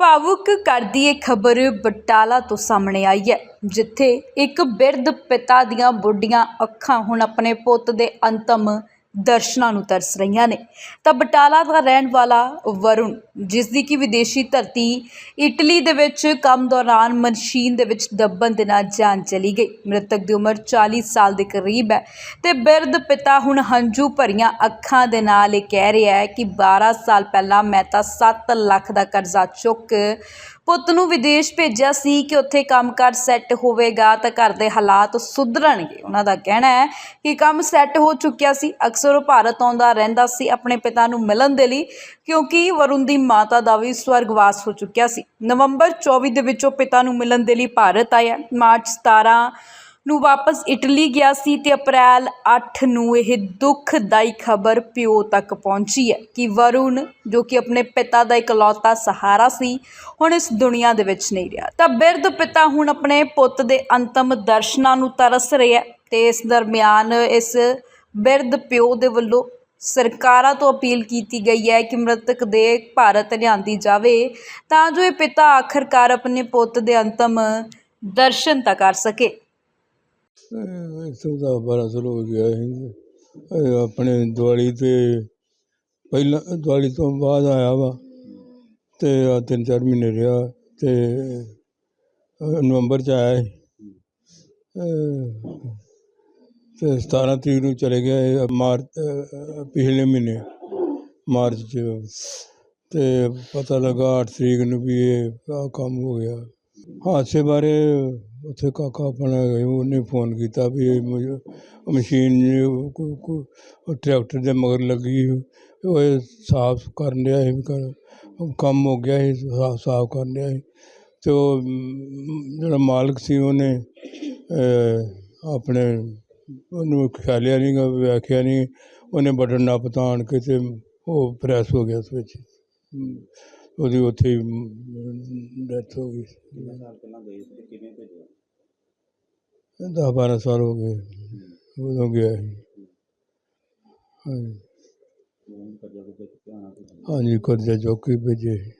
ਭਾਵੁਕ ਕਰਦੀ ਇਹ ਖਬਰ ਬਟਾਲਾ ਤੋਂ ਸਾਹਮਣੇ ਆਈ ਹੈ, ਜਿੱਥੇ ਇੱਕ ਬਿਰਧ ਪਿਤਾ ਦੀਆਂ ਬੁੱਢੀਆਂ ਅੱਖਾਂ ਹੁਣ ਆਪਣੇ ਪੁੱਤ ਦੇ ਅੰਤਮ ਦਰਸ਼ਨਾਂ ਨੂੰ ਤਰਸ ਰਹੀਆਂ ਨੇ। ਤਾਂ ਬਟਾਲਾ ਦਾ ਰਹਿਣ ਵਾਲਾ ਵਰੁਣ ਜਿਸ ਦੀ ਕਿ ਵਿਦੇਸ਼ੀ ਧਰਤੀ ਇਟਲੀ ਦੇ ਵਿੱਚ ਕੰਮ ਦੌਰਾਨ ਮਸ਼ੀਨ ਦੇ ਵਿੱਚ ਦੱਬਣ ਦੇ ਨਾਲ ਜਾਨ ਚਲੀ ਗਈ। ਮ੍ਰਿਤਕ ਦੀ ਉਮਰ 40 ਸਾਲ ਦੇ ਕਰੀਬ ਹੈ ਤੇ ਬਿਰਧ ਪਿਤਾ ਹੁਣ ਹੰਝੂ ਭਰੀਆਂ ਅੱਖਾਂ ਦੇ ਨਾਲ ਇਹ ਕਹਿ ਰਿਹਾ ਹੈ ਕਿ 12 ਸਾਲ ਪਹਿਲਾਂ ਮੈਂ ਤਾਂ 7 ਲੱਖ ਦਾ ਕਰਜ਼ਾ ਚੁੱਕ ਪੁੱਤ ਨੂੰ ਵਿਦੇਸ਼ ਭੇਜਿਆ ਸੀ ਕਿ ਉੱਥੇ ਕੰਮਕਾਰ ਸੈੱਟ ਹੋਵੇਗਾ ਤਾਂ ਘਰ ਦੇ ਹਾਲਾਤ ਸੁਧਰਨਗੇ। ਉਹਨਾਂ ਦਾ ਕਹਿਣਾ ਹੈ ਕਿ ਕੰਮ ਸੈੱਟ ਹੋ ਚੁੱਕਿਆ ਸੀ। ਅਕਸਰ ਉਹ ਭਾਰਤ ਆਉਂਦਾ ਰਹਿੰਦਾ ਸੀ ਆਪਣੇ ਪਿਤਾ ਨੂੰ ਮਿਲਣ ਦੇ ਲਈ, ਕਿਉਂਕਿ ਵਰੁਣ ਦੀ ਮਾਤਾ ਦਾ ਵੀ ਸਵਰਗਵਾਸ ਹੋ ਚੁੱਕਿਆ ਸੀ। ਨਵੰਬਰ 24 ਦੇ ਵਿੱਚ ਉਹ ਪਿਤਾ ਨੂੰ ਮਿਲਣ ਦੇ ਲਈ ਭਾਰਤ ਆਇਆ। ਮਾਰਚ 17 ਨੂੰ ਵਾਪਸ ਇਟਲੀ ਗਿਆ ਸੀ ਤੇ ਅਪ੍ਰੈਲ 8 ਨੂੰ ਇਹ ਦੁੱਖਦਾਈ ਖਬਰ ਪਿਓ ਤੱਕ ਪਹੁੰਚੀ ਹੈ ਕਿ ਵਰੁਣ, ਜੋ ਕਿ ਆਪਣੇ ਪਿਤਾ ਦਾ ਇਕਲੌਤਾ ਸਹਾਰਾ ਸੀ, ਹੁਣ ਇਸ ਦੁਨੀਆ ਦੇ ਵਿੱਚ ਨਹੀਂ ਰਿਹਾ। ਤਾਂ ਬਿਰਧ ਪਿਤਾ ਹੁਣ ਆਪਣੇ ਪੁੱਤ ਦੇ ਅੰਤਮ ਦਰਸ਼ਨਾਂ ਨੂੰ ਤਰਸ ਰਿਹਾ ਹੈ ਤੇ ਇਸ ਦਰਮਿਆਨ ਇਸ ਬਿਰਧ ਪਿਓ ਦੇ ਵੱਲੋਂ ਸਰਕਾਰਾਂ ਤੋਂ ਅਪੀਲ ਕੀਤੀ ਗਈ ਹੈ ਕਿ ਮ੍ਰਿਤਕ ਦੇ ਭਾਰਤ ਲਿਆਂਦੀ ਜਾਵੇ, ਤਾਂ ਜੋ ਇਹ ਪਿਤਾ ਆਖਰਕਾਰ ਆਪਣੇ ਪੁੱਤ ਦੇ ਅੰਤਮ ਦਰਸ਼ਨ ਤਾਂ ਕਰ ਸਕੇ। ਇੱਥੋਂ ਦਾ ਬਾਰਾਂ ਸਾਲ ਹੋ ਗਿਆ ਇਹ ਆਪਣੇ ਦਿਵਾਲੀ ਤੇ ਪਹਿਲਾਂ, ਦਿਵਾਲੀ ਤੋਂ ਬਾਅਦ ਆਇਆ ਵਾ ਤੇ ਆਹ ਤਿੰਨ ਚਾਰ ਮਹੀਨੇ ਰਿਹਾ ਤੇ ਅਹ ਨਵੰਬਰ ਚ ਆਇਆ ਸੀ। ਅਹ ਤੇ 17 ਤਰੀਕ ਨੂੰ ਚਲੇ ਗਿਆ ਇਹ ਮਾਰਚ, ਅਹ, ਪਿਛਲੇ ਮਹੀਨੇ, ਮਾਰਚ ਚ। ਤੇ ਪਤਾ ਲੱਗਾ 8 ਤਰੀਕ ਨੂੰ ਵੀ ਇਹ ਆਹ ਕੰਮ ਹੋ ਗਿਆ। ਹਾਦਸੇ ਬਾਰੇ ਉੱਥੇ ਕਾਕਾ ਆਪਣਾ ਉਹਨੇ ਫੋਨ ਕੀਤਾ ਵੀ ਇਹ ਮਸ਼ੀਨ ਟਰੈਕਟਰ ਦੇ ਮਗਰ ਲੱਗੀ ਉਹ ਇਹ ਸਾਫ਼ ਕਰਨ ਡਿਆ ਸੀ ਕੰਮ ਹੋ ਗਿਆ ਸੀ ਸਾਫ਼ ਸਾਫ਼ ਕਰਨ ਡਿਆ ਸੀ। ਤੇ ਉਹ, ਜਿਹੜਾ ਮਾਲਕ ਸੀ ਉਹਨੇ ਆਪਣੇ, ਉਹਨੂੰ ਖਿਆਲਿਆ ਨਹੀਂ ਗਾ, ਵੇਖਿਆ ਨਹੀਂ ਉਹਨੇ ਬਟਨ ਨੱਪ ਤਾਣ ਕੇ ਤੇ ਉਹ ਪ੍ਰੈਸ ਹੋ ਗਿਆ ਉਸ ਵਿੱਚ। ਉਹਦੀ ਉੱਥੇ ਡੈਥ ਹੋ ਗਈ। ਦਸ ਬਾਰਾਂ ਸਾਲ ਹੋ ਗਏ। ਉਦੋਂ ਗਿਆ ਸੀ। ਹਾਂਜੀ। ਹਾਂਜੀ ਕਰਜ਼ਾ ਚੁੱਕ ਕੇ ਭੇਜੇ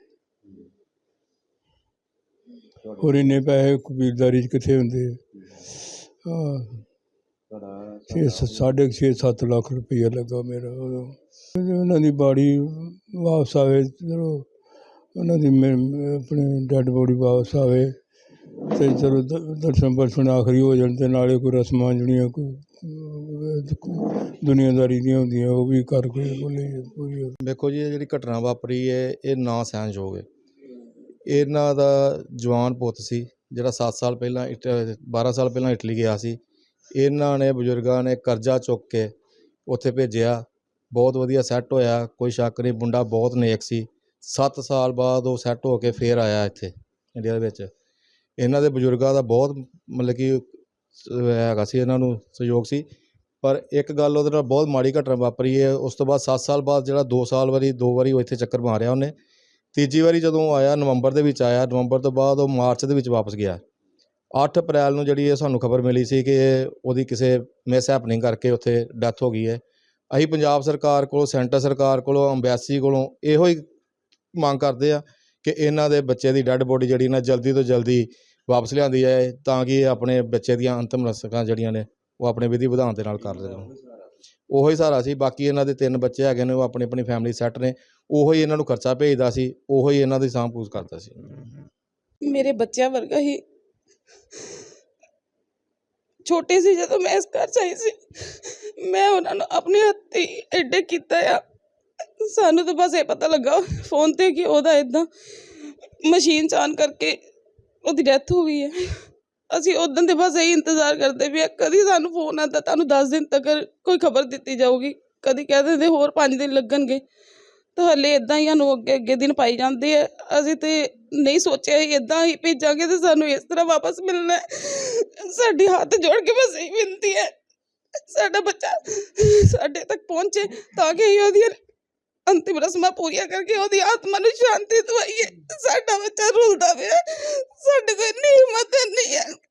ਹੋਰ ਇੰਨੇ ਪੈਸੇ ਕਬੀਲਦਾਰੀ 'ਚ ਕਿੱਥੇ ਹੁੰਦੇ ਆ? ਸ- ਸਾਢੇ ਛੇ ਸੱਤ ਲੱਖ ਰੁਪਈਆ ਲੱਗਾ ਮੇਰਾ ਉਦੋਂ। ਉਹਨਾਂ ਦੀ ਬਾੜੀ ਵਾਪਸ ਆਵੇ ਚਲੋ। ਉਹਨਾਂ ਦੀ ਮੇ- ਆਪਣੀ ਡੈਡ ਬੋਡੀ ਵਾਪਸ ਆਵੇ ਅਤੇ ਚਲੋ ਦ- ਦਰਸ਼ਨ ਪਰਸ਼ਨ ਆਖਰੀ ਹੋ ਜਾਣ ਅਤੇ ਨਾਲੇ ਕੋਈ ਰਸਮਾਂ ਜਿਹੜੀਆਂ ਕੋਈ, ਦੁਨੀਆਦਾਰੀ ਦੀਆਂ ਹੁੰਦੀਆਂ ਉਹ ਵੀ ਕਰ ਕੇ ਬੋਲੇ ਪੂਰੀ ਜੀ, ਇਹ ਜਿਹੜੀ ਘਟਨਾ ਵਾਪਰੀ ਹੈ, ਇਹ ਨਾ ਸਹਿਣਯੋਗ ਹੈ। ਇਹਨਾਂ ਦਾ ਜਵਾਨ ਪੁੱਤ ਸੀ, ਜਿਹੜਾ 7 ਸਾਲ ਪਹਿਲਾਂ ਇਟ 12 ਸਾਲ ਪਹਿਲਾਂ ਇਟਲੀ ਗਿਆ ਸੀ। ਇਹਨਾਂ ਨੇ ਬਜ਼ੁਰਗਾਂ ਨੇ ਕਰਜ਼ਾ ਚੁੱਕ ਕੇ ਉੱਥੇ ਭੇਜਿਆ। ਬਹੁਤ ਵਧੀਆ ਸੈੱਟ ਹੋਇਆ, ਕੋਈ ਸ਼ੱਕ ਨਹੀਂ, ਮੁੰਡਾ ਬਹੁਤ ਨੇਕ ਸੀ। 7 ਸਾਲ ਬਾਅਦ ਉਹ ਸੈੱਟ ਹੋ ਕੇ ਫੇਰ ਆਇਆ ਇੱਥੇ ਇੰਡੀਆ ਦੇ ਵਿੱਚ। ਇਹਨਾਂ ਦੇ ਬਜ਼ੁਰਗਾਂ ਦਾ ਬਹੁਤ ਮਤਲਬ ਕਿ ਹੈਗਾ ਸੀ ਇਹਨਾਂ ਨੂੰ ਸਹਿਯੋਗ ਸੀ। ਪਰ ਇੱਕ ਗੱਲ ਉਹਦੇ ਨਾਲ ਬਹੁਤ ਮਾੜੀ ਘਟਨਾ ਵਾਪਰੀ ਹੈ, ਉਸ ਤੋਂ ਬਾਅਦ 7 ਸਾਲ ਬਾਅਦ ਜਿਹੜਾ 2 ਸਾਲ ਵਾਰੀ, ਦੋ ਵਾਰੀ ਉਹ ਇੱਥੇ ਚੱਕਰ ਮਾਰਿਆ ਉਹਨੇ। ਤੀਜੀ ਵਾਰੀ ਜਦੋਂ ਆਇਆ, ਨਵੰਬਰ ਦੇ ਵਿੱਚ ਆਇਆ, ਨਵੰਬਰ ਤੋਂ ਬਾਅਦ ਉਹ ਮਾਰਚ ਦੇ ਵਿੱਚ ਵਾਪਸ ਗਿਆ। 8 ਅਪ੍ਰੈਲ ਨੂੰ ਜਿਹੜੀ ਇਹ ਸਾਨੂੰ ਖਬਰ ਮਿਲੀ ਸੀ ਕਿ ਉਹਦੀ ਕਿਸੇ ਮਿਸ ਹੈਪਨਿੰਗ ਕਰਕੇ ਉੱਥੇ ਡੈਥ ਹੋ ਗਈ ਹੈ। ਅਸੀਂ ਪੰਜਾਬ ਸਰਕਾਰ ਕੋਲੋਂ, ਸੈਂਟਰ ਸਰਕਾਰ ਕੋਲੋਂ ਅੰਬੈਸੀ ਕੋਲੋਂ ਇਹੋ ਹੀ ਮੰਗ ਕਰਦੇ ਆ ਕਿ ਇਹਨਾਂ ਦੇ ਬੱਚੇ ਦੀ ਡੈੱਡ ਬੋਡੀ ਜਿਹੜੀ ਨਾ ਜਲਦੀ ਤੋਂ ਜਲਦੀ ਵਾਪਸ ਲਿਆਂਦੀ ਜਾਏ ਤਾਂ ਕਿ ਇਹ ਆਪਣੇ ਬੱਚੇ ਦੀਆਂ ਅੰਤਮ ਰਸਕਾਂ ਜਿਹੜੀਆਂ ਨੇ ਉਹ ਆਪਣੇ ਵਿਧੀ ਵਿਧਾਨ ਦੇ ਨਾਲ ਕਰ ਲੈਣ। ਉਹੋ ਹੀ ਸਹਾਰਾ ਸੀ, ਬਾਕੀ ਇਹਨਾਂ ਦੇ ਤਿੰਨ ਬੱਚੇ ਹੈਗੇ ਨੇ, ਉਹ ਆਪਣੀ ਆਪਣੀ ਫੈਮਿਲੀ ਸੈੱਟ ਨੇ, ਉਹੋ ਹੀ ਇਹਨਾਂ ਨੂੰ ਖਰਚਾ ਭੇਜਦਾ ਸੀ, ਉਹੋ ਹੀ ਇਹਨਾਂ ਦੀ ਸਾਂਭ ਪੂਜ ਕਰਦਾ ਸੀ। ਮੇਰੇ ਬੱਚਿਆਂ ਵਰਗਾ ਹੀ ਛੋਟੇ ਸੀ ਜਦੋਂ ਮੈਂ ਇਸ ਘਰ 'ਚ ਆਈ ਸੀ, ਮੈਂ ਉਹਨਾਂ ਨੂੰ ਆਪਣੇ ਹੱਥੀ ਐਡੇ ਕੀਤਾ ਆ। ਸਾਨੂੰ ਤਾਂ ਬਸ ਇਹ ਪਤਾ ਲੱਗਾ ਫੋਨ ਤੇ ਕਿ ਉਹਦਾ ਇਦਾਂ ਮਸ਼ੀਨ ਚਾਨ ਕਰਕੇ ਉਹਦੀ ਡੈਥ ਹੋ ਗਈ ਹੈ। ਅਸੀਂ ਉਦੋਂ ਦੇ ਬਸ ਇਹੀ ਇੰਤਜ਼ਾਰ ਕਰਦੇ ਵੀ ਆ, ਕਦੀ ਸਾਨੂੰ ਫੋਨ ਆਉਂਦਾ ਤੁਹਾਨੂੰ 10 ਦਿਨ ਤੱਕ ਕੋਈ ਖਬਰ ਦਿੱਤੀ ਜਾਊਗੀ ਕਦੀ ਕਹਿ ਦਿੰਦੇ ਹੋਰ 5 ਦਿਨ ਲੱਗਣਗੇ। ਤਾਂ ਹਲੇ ਇਦਾਂ ਹੀ ਸਾਨੂੰ ਅੱਗੇ ਅੱਗੇ ਦਿਨ ਪਾਈ ਜਾਂਦੇ ਆ। ਅਸੀਂ ਤੇ ਨਹੀਂ ਸੋਚਿਆ ਸੀ ਇਦਾਂ ਹੀ ਭੇਜਾਂਗੇ ਤੇ ਸਾਨੂੰ ਇਸ ਤਰ੍ਹਾਂ ਵਾਪਸ ਮਿਲਣਾ ਸਾਡੇ ਹੱਥ ਜੋੜ ਕੇ ਬਸ ਇਹੀ ਬੇਨਤੀ ਹੈ। ਸਾਡਾ ਬੱਚਾ ਸਾਡੇ ਤੱਕ ਪਹੁੰਚੇ ਤਾਂ ਕਿ ਅਸੀਂ ਉਹਦੀਆਂ ਅੰਤਿਮ ਰਸਮਾਂ ਪੂਰੀਆਂ ਕਰਕੇ ਉਹਦੀ ਆਤਮਾ ਨੂੰ ਸ਼ਾਂਤੀ ਦਵਾਈਏ। ਸਾਡਾ ਬੱਚਾ ਰੁਲਦਾ ਪਿਆ। ਸਾਡੇ ਕੋਲ ਇੰਨੀ ਹਿੰਮਤ ਨਹੀਂ ਹੈ।